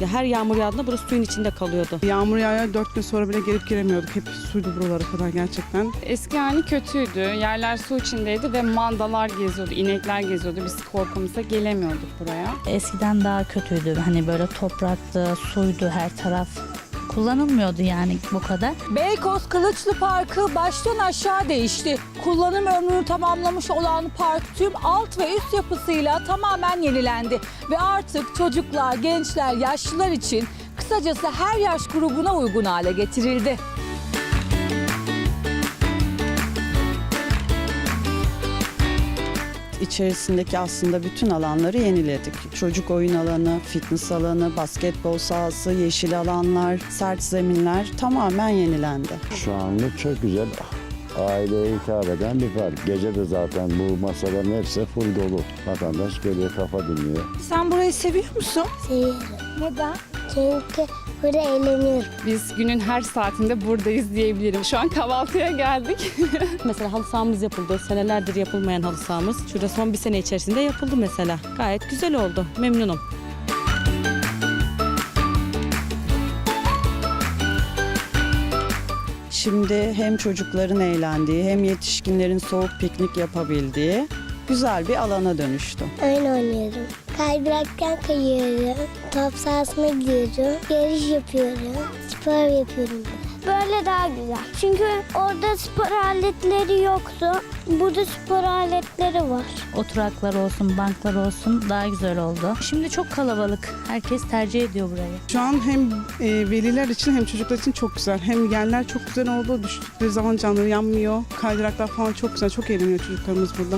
Ya her yağmur yağdığında burası suyun içinde kalıyordu. Yağmur yağıyor dört gün sonra bile gelip giremiyorduk. Hep suydu buralara kadar gerçekten. Eski hali kötüydü. Yerler su içindeydi ve mandalar geziyordu, inekler geziyordu. Biz korkumuzda gelemiyorduk buraya. Eskiden daha kötüydü. Hani böyle topraktı, suydu her taraf. Kullanılmıyordu yani bu kadar. Beykoz Kılıçlı Parkı baştan aşağı değişti. Kullanım ömrünü tamamlamış olan park tüm alt ve üst yapısıyla tamamen yenilendi. Ve artık çocuklar, gençler, yaşlılar için kısacası her yaş grubuna uygun hale getirildi. İçerisindeki aslında bütün alanları yeniledik. Çocuk oyun alanı, fitness alanı, basketbol sahası, yeşil alanlar, sert zeminler tamamen yenilendi. Şu anlık çok güzel. Aileye hitap eden bir park. Gece de zaten bu masaların hepsi full dolu. Vatandaş geliyor kafa dinliyor. Sen burayı seviyor musun? Seviyorum. Neden? Çünkü burada eğleniyorum. Biz günün her saatinde buradayız diyebilirim. Şu an kahvaltıya geldik. Mesela halı sahamız yapıldı. Senelerdir yapılmayan halı sahamız. Şurada son bir sene içerisinde yapıldı mesela. Gayet güzel oldu. Memnunum. Şimdi hem çocukların eğlendiği hem yetişkinlerin soğuk piknik yapabildiği güzel bir alana dönüştü. Oyun oynuyorum. Kaydıraktan kayıyorum. Top sahasına gidiyorum. Yarış yapıyorum. Spor yapıyorum. Böyle daha güzel. Çünkü orada spor aletleri yoktu. Burada spor aletleri var. Oturaklar olsun, banklar olsun daha güzel oldu. Şimdi çok kalabalık. Herkes tercih ediyor burayı. Şu an hem e, veliler için hem çocuklar için çok güzel. Hem yerler çok güzel oldu. Düştükleri zaman canları yanmıyor. Kaydıraklar falan çok güzel. Çok eğleniyor çocuklarımız burada.